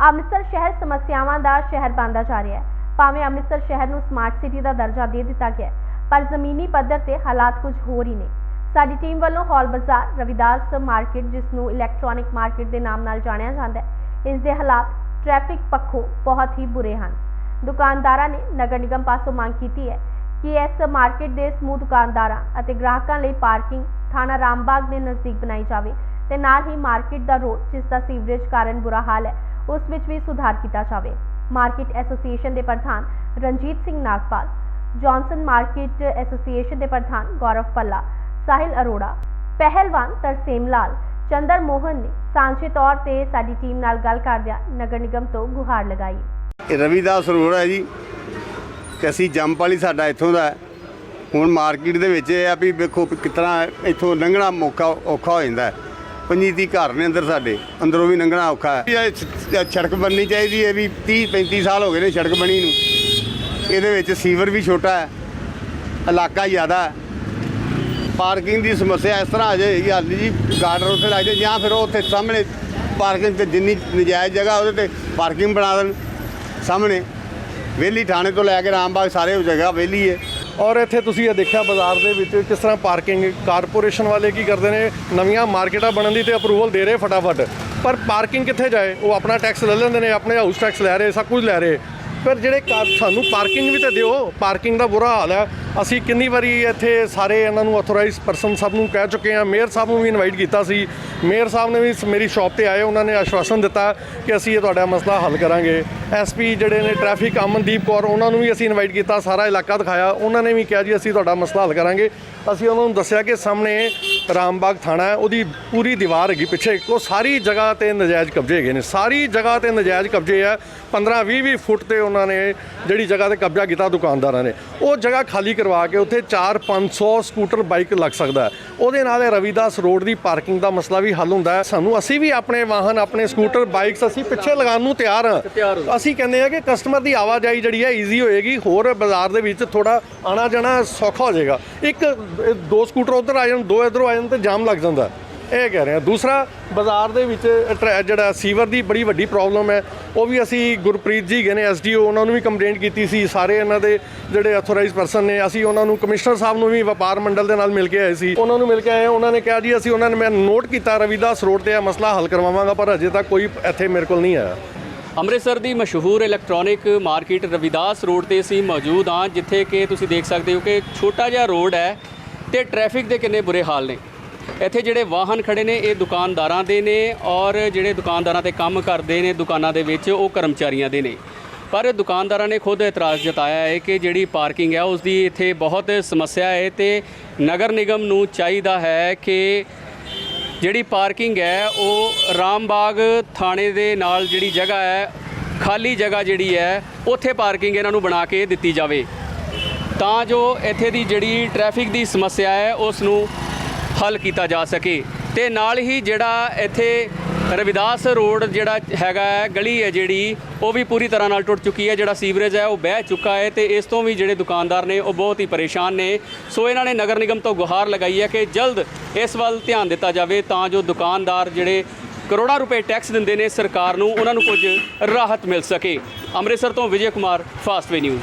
ਅੰਮ੍ਰਿਤਸਰ ਸ਼ਹਿਰ ਸਮੱਸਿਆਵਾਂ ਦਾ ਸ਼ਹਿਰ ਬਣਦਾ ਜਾ ਰਿਹਾ ਹੈ। ਭਾਵੇਂ ਅੰਮ੍ਰਿਤਸਰ ਸ਼ਹਿਰ ਨੂੰ ਸਮਾਰਟ ਸਿਟੀ ਦਾ ਦਰਜਾ ਦੇ ਦਿੱਤਾ ਗਿਆ ਪਰ ਜ਼ਮੀਨੀ ਪੱਧਰ ਤੇ ਹਾਲਾਤ ਕੁਝ ਹੋਰ ਹੀ ਨੇ। ਸਾਡੀ ਟੀਮ ਵੱਲੋਂ ਹਾਲ ਬਾਜ਼ਾਰ, ਰਵਿਦਾਸ ਮਾਰਕੀਟ, ਜਿਸ ਨੂੰ ਇਲੈਕਟ੍ਰੋਨਿਕ ਮਾਰਕੀਟ ਦੇ ਨਾਮ ਨਾਲ ਜਾਣਿਆ ਜਾਂਦਾ ਹੈ, ਇਸ ਦੇ ਹਾਲਾਤ ਟ੍ਰੈਫਿਕ ਪੱਖੋਂ ਬਹੁਤ ਹੀ ਬੁਰੇ ਹਨ। ਦੁਕਾਨਦਾਰਾਂ ਨੇ ਨਗਰ ਨਿਗਮ ਪਾਸੋਂ ਮੰਗ ਕੀਤੀ ਹੈ ਕਿ ਇਸ ਮਾਰਕੀਟ ਦੇ ਸਮੂਹ ਦੁਕਾਨਦਾਰਾਂ ਅਤੇ ਗ੍ਰਾਹਕਾਂ ਲਈ ਪਾਰਕਿੰਗ ਥਾਣਾ ਰਾਮਬਾਗ ਦੇ ਨਜ਼ਦੀਕ ਬਣਾਈ ਜਾਵੇ ਤੇ ਨਾਲ ਹੀ ਮਾਰਕੀਟ ਦਾ ਰੋਡ, ਜਿਸ ਦਾ ਸੀਵਰੇਜ ਕਾਰਨ ਬੁਰਾ ਹਾਲ ਹੈ ਉਸ ਵਿੱਚ ਵੀ ਸੁਧਾਰ ਕੀਤਾ ਜਾਵੇ। ਮਾਰਕੀਟ ਐਸੋਸੀਏਸ਼ਨ ਦੇ ਪ੍ਰਧਾਨ Ranjit Singh Nagpal, Johnson market association ਦੇ ਪ੍ਰਧਾਨ ਗੌਰਵ ਪੱਲਾ ਸਾਹਿਲ ਅਰੋੜਾ, ਪਹਿਲਵਾਨ ਤਰਸੇਮ ਲਾਲ, ਚੰਦਰ ਮੋਹਨ ਨੇ ਸਾਂਝੇ ਤੌਰ ਤੇ ਸਾਡੀ ਟੀਮ ਨਾਲ ਗੱਲ ਕਰਦਿਆਂ ਨਗਰ ਨਿਗਮ ਤੋਂ ਗੁਹਾਰ ਲਗਾਈ। ਇਹ ਰਵੀਦਾਸ ਰੋਡ ਹੈ ਜੀ। ਤੇ ਅਸੀਂ ਜੰਪ ਵਾਲੀ ਸਾਡਾ ਇੱਥੋਂ ਦਾ ਹੁਣ ਮਾਰਕੀਟ ਦੇ ਵਿੱਚ ਇਹ ਆ ਵੀ ਵੇਖੋ ਵੀ ਕਿਸ ਤਰ੍ਹਾਂ ਇੱਥੋਂ ਲੰਘਣਾ ਮੌਕਾ ਔਖਾ ਹੋ ਜਾਂਦਾ ਹੈ। ਪੰਜੀਤੀ ਘਰ ਨੇ ਅੰਦਰ ਸਾਡੇ, ਅੰਦਰੋਂ ਵੀ ਲੰਘਣਾ ਔਖਾ ਹੈ। ਇਹ ਸੜਕ ਬਣਨੀ ਚਾਹੀਦੀ ਹੈ ਵੀ 30 35 ਸਾਲ ਹੋ ਗਏ ਨੇ ਸੜਕ ਬਣੀ ਨੂੰ। ਇਹਦੇ ਵਿੱਚ ਸੀਵਰ ਵੀ ਛੋਟਾ ਹੈ, ਇਲਾਕਾ ਜ਼ਿਆਦਾ ਹੈ। ਪਾਰਕਿੰਗ ਦੀ ਸਮੱਸਿਆ ਇਸ ਤਰ੍ਹਾਂ ਆ ਜਾਏਗੀ ਹਾਲ ਜੀ ਗਾਰਡਰ ਉੱਥੇ ਲੱਗ ਜਾਏ ਜਾਂ ਫਿਰ ਉਹ ਉੱਥੇ ਸਾਹਮਣੇ ਪਾਰਕਿੰਗ ਤੇ ਜਿੰਨੀ ਨਜਾਇਜ਼ ਜਗ੍ਹਾ ਉਹਦੇ ਤੇ ਪਾਰਕਿੰਗ ਬਣਾ ਦੇਣ ਸਾਹਮਣੇ। ਵਿਹਲੀ ਥਾਣੇ ਤੋਂ ਲੈ ਕੇ ਰਾਮਬਾਗ ਸਾਰੇ ਜਗ੍ਹਾ ਵਿਹਲੀ ਹੈ। ਔਰ ਇੱਥੇ ਤੁਸੀਂ ਇਹ ਦੇਖਿਆ ਬਾਜ਼ਾਰ ਦੇ ਵਿੱਚ ਕਿਸ ਤਰ੍ਹਾਂ ਪਾਰਕਿੰਗ, ਕਾਰਪੋਰੇਸ਼ਨ ਵਾਲੇ ਕੀ ਕਰਦੇ ਨੇ? ਨਵੀਆਂ ਮਾਰਕੀਟਾਂ ਬਣਨ ਦੀ ਤੇ ਅਪਰੂਵਲ ਦੇ ਰਹੇ ਫਟਾਫਟ। ਪਰ ਪਾਰਕਿੰਗ ਕਿੱਥੇ ਜਾਏ? ਉਹ ਆਪਣਾ ਟੈਕਸ ਲੈ ਲੈਂਦੇ ਨੇ, ਆਪਣੇ ਹਾਊਸ ਟੈਕਸ ਲੈ ਰਹੇ, ਸਭ ਕੁਝ ਲੈ ਰਹੇ। ਪਰ ਜਿਹੜੇ ਕਾਰ- ਸਾਨੂੰ ਪਾਰਕਿੰਗ ਵੀ ਤੇ ਦਿਓ। ਪਾਰਕਿੰਗ ਦਾ ਬੁਰਾ ਹਾਲ ਹੈ। ਅਸੀਂ ਕਿੰਨੀ ਵਾਰੀ ਇੱਥੇ ਸਾਰੇ ਇਹਨਾਂ ਨੂੰ ਅਥੋਰਾਈਜ਼ ਪਰਸਨ ਸਭ ਨੂੰ ਕਹਿ ਚੁੱਕੇ ਹਾਂ। ਮੇਅਰ ਸਾਹਿਬ ਨੂੰ ਵੀ ਇਨਵਾਈਟ ਕੀਤਾ ਸੀ। ਮੇਅਰ ਸਾਹਿਬ ਨੇ ਵੀ ਮੇਰੀ ਸ਼ਾਪ ਤੇ ਆਏ, ਉਹਨਾਂ ਨੇ ਆਸ਼ਵਾਸਨ ਦਿੱਤਾ ਕਿ ਅਸੀਂ ਇਹ ਤੁਹਾਡਾ ਮਸਲਾ ਹੱਲ ਕਰਾਂਗੇ। ਐਸਪੀ ਜਿਹੜੇ ਨੇ ਟ੍ਰੈਫਿਕ ਅਮਨਦੀਪ ਕੌਰ, ਉਹਨਾਂ ਨੂੰ ਵੀ ਅਸੀਂ ਇਨਵਾਈਟ ਕੀਤਾ, ਸਾਰਾ ਇਲਾਕਾ ਦਿਖਾਇਆ। ਉਹਨਾਂ ਨੇ ਵੀ ਕਿਹਾ ਜੀ, ਅਸੀਂ ਤੁਹਾਡਾ ਮਸਲਾ ਹੱਲ ਕਰਾਂਗੇ। ਅਸੀਂ ਉਹਨਾਂ ਨੂੰ ਦੱਸਿਆ ਕਿ ਸਾਹਮਣੇ ਰਾਮਬਾਗ ਥਾਣਾ ਹੈ, ਉਹਦੀ ਪੂਰੀ ਦੀਵਾਰ ਹੈਗੀ ਪਿੱਛੇ। ਉਹ ਸਾਰੀ ਜਗ੍ਹਾ ਤੇ ਨਜਾਇਜ਼ ਕਬਜ਼ੇ ਹੈਗੇ ਨੇ। ਸਾਰੀ ਜਗ੍ਹਾ ਤੇ ਨਜਾਇਜ਼ ਕਬਜ਼ੇ ਆ। 15 20 20 ਫੁੱਟ ਤੇ ਉਹਨਾਂ ਨੇ ਜਿਹੜੀ ਜਗ੍ਹਾ ਤੇ ਕਬਜ਼ਾ ਕੀਤਾ, ਦੁਕਾਨਦਾਰਾਂ ਨੇ। ਉਹ ਜਗ੍ਹਾ ਖਾਲੀ ਕਰਵਾ ਕੇ ਉੱਥੇ 4 500 ਸਕੂਟਰ ਬਾਈਕ ਲੱਗ ਸਕਦਾ ਹੈ। ਉਹਦੇ ਨਾਲ ਇਹ ਰਵੀਦਾਸ ਰੋਡ ਦੀ ਪਾਰਕਿੰਗ ਦਾ ਮਸਲਾ ਵੀ ਹੱਲ ਹੁੰਦਾ ਹੈ। ਸਾਨੂੰ ਅਸੀਂ ਵੀ ਆਪਣੇ ਵਾਹਨ ਆਪਣੇ ਸਕੂਟਰ ਬਾਈਕਸ ਅਸੀਂ ਪਿੱਛੇ ਲਗਾਉਣ ਨੂੰ ਤਿਆਰ ਹਾਂ। ਅਸੀਂ ਕਹਿੰਦੇ ਆ ਕਿ ਕਸਟਮਰ ਦੀ ਆਵਾਜਾਈ ਜਿਹੜੀ ਹੈ ਈਜ਼ੀ ਹੋਏਗੀ। ਹੋਰ ਬਾਜ਼ਾਰ ਦੇ ਵਿੱਚ ਥੋੜਾ ਆਣਾ ਜਾਣਾ ਸੌਖਾ ਹੋ ਜਾਏਗਾ। ਇੱਕ ਦੋ ਸਕੂਟਰ ਉਧਰ ਆ ਜਾਣ ਦੋ ਇਧਰੋਂ ਆ ਜਾਣ ਤੇ ਜਾਮ ਲੱਗ ਜਾਂਦਾ ਇਹ ਕਹਿ ਰਹੇ ਹਾਂ। ਦੂਸਰਾ, ਬਾਜ਼ਾਰ ਦੇ ਵਿੱਚ ਟਰੈ- ਜਿਹੜਾ ਸੀਵਰ ਦੀ ਬੜੀ ਵੱਡੀ ਪ੍ਰੋਬਲਮ ਹੈ, ਉਹ ਵੀ ਅਸੀਂ ਗੁਰਪ੍ਰੀਤ ਜੀ ਗਏ ਨੇ ਐਸਡੀਓ ਉਹਨਾਂ ਨੂੰ ਵੀ ਕੰਪਲੇਂਟ ਕੀਤੀ ਸੀ। ਸਾਰੇ ਇਹਨਾਂ ਦੇ ਜਿਹੜੇ ਅਥੋਰਾਈਜ਼ ਪਰਸਨ ਨੇ, ਅਸੀਂ ਉਹਨਾਂ ਨੂੰ ਕਮਿਸ਼ਨਰ ਸਾਹਿਬ ਨੂੰ ਵੀ ਵਪਾਰ ਮੰਡਲ ਦੇ ਨਾਲ ਮਿਲ ਕੇ ਆਏ ਸੀ। ਉਹਨਾਂ ਨੂੰ ਮਿਲ ਕੇ ਆਏ, ਉਹਨਾਂ ਨੇ ਕਿਹਾ ਜੀ, ਅਸੀਂ ਉਹਨਾਂ ਨੇ ਮੈਂ ਨੋਟ ਕੀਤਾ ਰਵੀਦਾਸ ਰੋਡ ਤੇ ਇਹ ਮਸਲਾ ਹੱਲ ਕਰਵਾਵਾਂਗਾ, ਪਰ ਅਜੇ ਤੱਕ ਕੋਈ ਇੱਥੇ ਮੇਰੇ ਕੋਲ ਨਹੀਂ ਆਇਆ। ਅੰਮ੍ਰਿਤਸਰ ਦੀ ਮਸ਼ਹੂਰ ਇਲੈਕਟ੍ਰੋਨਿਕ ਮਾਰਕੀਟ ਰਵਿਦਾਸ ਰੋਡ ਤੇ ਅਸੀਂ ਮੌਜੂਦ ਹਾਂ, ਜਿੱਥੇ ਕਿ ਤੁਸੀਂ ਦੇਖ ਸਕਦੇ ਹੋ ਕਿ ਛੋਟਾ ਜਿਹਾ ਰੋਡ ਹੈ ਤੇ ਟ੍ਰੈਫਿਕ ਦੇ ਕਿੰਨੇ ਬੁਰੇ ਹਾਲ ਨੇ। ਇੱਥੇ ਜਿਹੜੇ ਵਾਹਨ ਖੜੇ ਨੇ, ਇਹ ਦੁਕਾਨਦਾਰਾਂ ਦੇ ਨੇ ਔਰ ਜਿਹੜੇ ਦੁਕਾਨਦਾਰਾਂ ਤੇ ਕੰਮ ਕਰਦੇ ਨੇ ਦੁਕਾਨਾਂ ਦੇ ਵਿੱਚ, ਉਹ ਕਰਮਚਾਰੀਆਂ ਦੇ ਨੇ। ਪਰ ਦੁਕਾਨਦਾਰਾਂ ਨੇ ਖੁਦ ਇਤਰਾਜ਼ ਜਤਾਇਆ ਹੈ ਕਿ ਜਿਹੜੀ ਪਾਰਕਿੰਗ ਹੈ ਉਸ ਦੀ ਇੱਥੇ ਬਹੁਤ ਸਮੱਸਿਆ ਹੈ ਤੇ ਨਗਰ ਨਿਗਮ ਨੂੰ ਚਾਹੀਦਾ ਹੈ ਕਿ ਜਿਹੜੀ ਪਾਰਕਿੰਗ ਹੈ, ਉਹ ਰਾਮਬਾਗ ਥਾਣੇ ਦੇ ਨਾਲ ਜਿਹੜੀ ਜਗ੍ਹਾ ਹੈ, ਖਾਲੀ ਜਗ੍ਹਾ ਜਿਹੜੀ ਹੈ, ਉੱਥੇ ਪਾਰਕਿੰਗ ਇਹਨਾਂ ਨੂੰ ਬਣਾ ਕੇ ਦਿੱਤੀ ਜਾਵੇ। ਤਾਂ ਜੋ ਇੱਥੇ ਦੀ ਜਿਹੜੀ ਟ੍ਰੈਫਿਕ ਦੀ ਸਮੱਸਿਆ ਹੈ, ਉਸ ਨੂੰ ਹੱਲ ਕੀਤਾ ਜਾ ਸਕੇ। ਤੇ ਨਾਲ ਹੀ ਜਿਹੜਾ ਇੱਥੇ ਰਵਿਦਾਸ ਰੋਡ ਜਿਹੜਾ ਹੈਗਾ ਹੈ, ਗਲੀ ਹੈ ਜਿਹੜੀ, ਉਹ ਵੀ ਪੂਰੀ ਤਰ੍ਹਾਂ ਨਾਲ ਟੁੱਟ ਚੁੱਕੀ ਹੈ। ਜਿਹੜਾ ਸੀਵਰੇਜ ਹੈ, ਉਹ ਬਹਿ ਚੁੱਕਾ ਹੈ ਤੇ ਇਸ ਤੋਂ ਵੀ ਜਿਹੜੇ ਦੁਕਾਨਦਾਰ ਨੇ, ਉਹ ਬਹੁਤ ਹੀ ਪਰੇਸ਼ਾਨ ਨੇ। ਸੋ ਇਹਨਾਂ ਨੇ ਨਗਰ ਨਿਗਮ ਤੋਂ ਗੁਹਾਰ ਲਗਾਈ ਹੈ ਕਿ ਜਲਦ ਇਸ ਵੱਲ ਧਿਆਨ ਦਿੱਤਾ ਜਾਵੇ ਤਾਂ ਜੋ ਦੁਕਾਨਦਾਰ ਜਿਹੜੇ ਕਰੋੜਾਂ ਰੁਪਏ ਟੈਕਸ ਦਿੰਦੇ ਨੇ ਸਰਕਾਰ ਨੂੰ, ਉਹਨਾਂ ਨੂੰ ਕੁਝ ਰਾਹਤ ਮਿਲ ਸਕੇ। ਅੰਮ੍ਰਿਤਸਰ ਤੋਂ ਵਿਜੇ ਕੁਮਾਰ, ਫਾਸਟਵੇ ਨਿਊਜ਼।